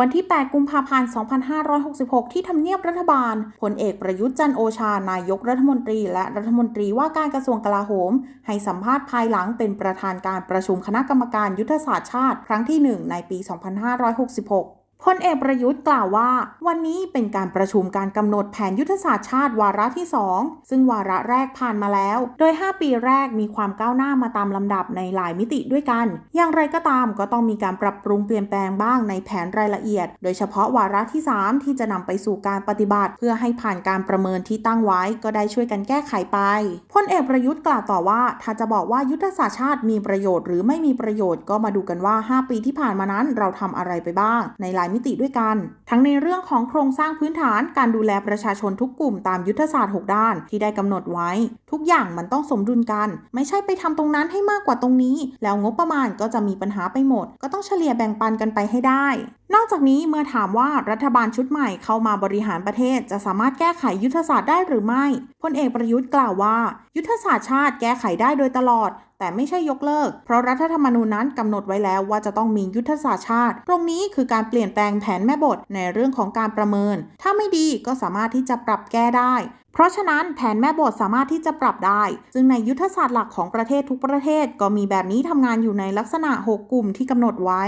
วันที่ 8 กุมภาพันธ์ 2566 ที่ทำเนียบรัฐบาล พลเอกประยุทธ์จันโอชา นายกรัฐมนตรี และรัฐมนตรีว่าการกระทรวงกลาโหม ให้สัมภาษณ์ภายหลังเป็นประธานการประชุมคณะกรรมการยุทธศาสตร์ชาติ ครั้งที่ 1 ในปี 2566 พลเอกประยุทธ์กล่าวว่า วันนี้เป็นการประชุมการกำหนดแผนยุทธศาสตร์ชาติวาระที่ 2 ซึ่งวาระแรกผ่านมาแล้ว โดย 5 ปีแรกมีความก้าวหน้ามาตามลำดับในหลายมิติด้วยกัน อย่างไรก็ตามก็ต้องมีการปรับปรุงเปลี่ยนแปลงบ้างในแผนรายละเอียด โดยเฉพาะวาระที่ 3 ที่จะนำไปสู่การปฏิบัติ เพื่อให้ผ่านการประเมินที่ตั้งไว้ ก็ได้ช่วยกันแก้ไขไปพลเอกประยุทธ์กล่าวต่อว่าถ้าจะบอกว่ายุทธศาสตร์ชาติมีประโยชน์ หรือไม่มีประโยชน์ก็มาดูกันว่า 5 ปีที่ผ่านมานั้นเราทำอะไรไปบ้างในหลายมิติด้วยกัน ทั้งในเรื่องของโครงสร้างพื้นฐานการดูแลประชาชนทุกกลุ่มตามยุทธศาสตร์ 6 ด้านที่ได้กำหนดไว้ ทุกอย่างมันต้องสมดุลกัน ไม่ใช่ไปทำตรงนั้นให้มากกว่าตรงนี้ แล้วงบประมาณก็จะมีปัญหาไปหมด ก็ต้องเฉลี่ยแบ่งปันกันไปให้ได้นอกจากนี้เมื่อถามว่ารัฐบาลชุดใหม่เข้ามาบริหารประเทศ จะสามารถแก้ไขยุทธศาสตร์ได้หรือไม่พลเอกประยุทธ์กล่าวว่า ยุทธศาสตร์ชาติแก้ไขได้โดยตลอด แต่ไม่ใช่ยกเลิก เพราะรัฐธรรมนูญนั้นกำหนดไว้แล้วว่าจะต้องมียุทธศาสตร์ชาติ ตรงนี้คือการเปลี่ยนแปลงแผนแม่บทในเรื่องของการประเมิน ถ้าไม่ดีก็สามารถที่จะปรับแก้ได้เพราะฉะนั้นแผนแม่บทสามารถที่จะปรับได้ ซึ่งในยุทธศาสตร์หลักของประเทศทุกประเทศ ก็มีแบบนี้ทำงานอยู่ในลักษณะ 6 กลุ่มที่กำหนดไว้